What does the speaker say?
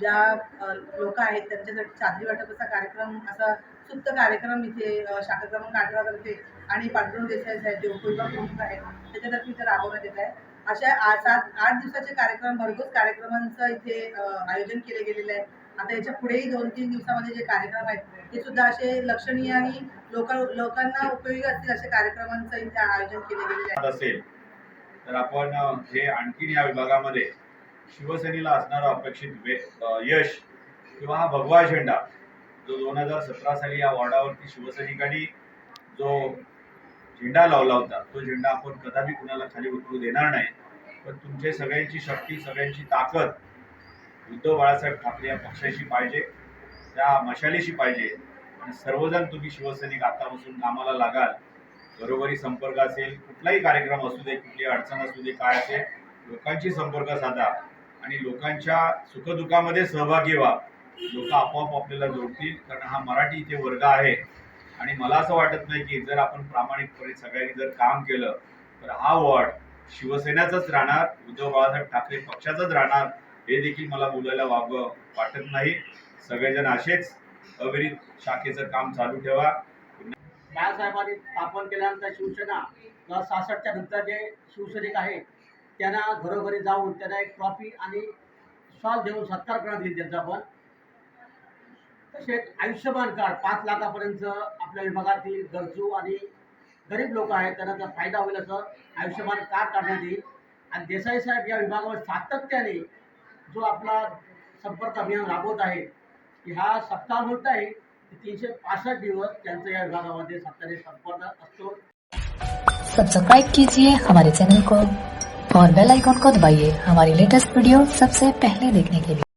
ज्या लोक आहेत त्यांच्यासाठी चादरी वाटपाचा कार्यक्रम असा सुप्त कार्यक्रम इथे अ, शाखा क्रमांक अठरातर्फे आणि पांडुरंग देसाई साहेब जे उपयोगा प्रमुख आहेत त्याच्यातर्फे इथे राबवण्यात येत आहे. अशा सात आठ दिवसाचे कार्यक्रम भरघोस कार्यक्रमांचं इथे आयोजन केले गेलेलं आहे आता याच्या पुढेही दोन तीन दिवसामध्ये जे कार्यक्रम आहेत ते सुद्धा असे लक्षणीय आणि लोक लोकांना उपयोगी असतील अशा कार्यक्रमांचं इथे आयोजन केले गेलेलं आहे. असेल तर आपण हे आणखीन या विभागामध्ये शिवसेनेला असणारं अपेक्षित यश किंवा हा भगवा झेंडा जो दोन हजार सतरा साली या वॉर्डावरती शिवसैनिकांनी जो झेंडा लावला होता तो झेंडा आपण कदापि कुणाला खाली उतरू देणार नाही. पण तुमचे सगळ्यांची शक्ती सगळ्यांची ताकद उद्धव बाळासाहेब ठाकरे या पक्षाशी पाहिजे त्या मशालीशी पाहिजे. आणि सर्वजण तुम्ही शिवसैनिक आतापासून कामाला लागाल. बरोबरी संपर्क असेल कुठलाही कार्यक्रम असू दे कुठली अडचण असू दे काय असेल लोकांशी संपर्क साधा. आणि लोकांच्या सुखदुःखामध्ये सहभागी व्हा. लोक आपोआप आपल्याला जोडतील कारण हा मराठी इथे वर्ग आहे. आणि मला असं वाटत नाही की जर आपण प्रामाणिकपणे सगळ्यांनी जर काम केलं तर हा वॉर्ड शिवसेनेचाच राहणार उद्धव बाळासाहेब ठाकरे पक्षाचाच राहणार हे देखील मला बोलायला वाग वाटत नाही. सगळेजण असेच अविरित शाखेचं काम चालू ठेवा. बाळासाहेबांनी स्थापन केल्यानंतर शिवसेना किंवा नंतर जे शिवसैनिक आहेत त्यांना घरोघरी जाऊन त्यांना एक ट्रॉफी आणि शॉल देऊन सत्कार करण्यात येईल त्यांचा पण. तसेच आयुष्यमान कार्ड पाच लाखापर्यंत आपल्या विभागातील गरजू आणि गरीब लोक आहेत त्यांना त्याचा फायदा होईल असं आयुष्यमान कार्ड काढण्यात येईल. आणि देसाई साहेब या विभागामध्ये सातत्याने जो आपला संपर्क अभियान राबवत आहे की हा सप्ताह मोठा आहे तीनशे पासष्ट दिवस त्यांचा या विभागामध्ये सातत्याने संपर्क असतो. सब्सक्राइब कीजिए हमारे चैनल को. और बेल आइकॉन को दबाइए हमारी लेटेस्ट वीडियो सबसे पहले देखने के लिए।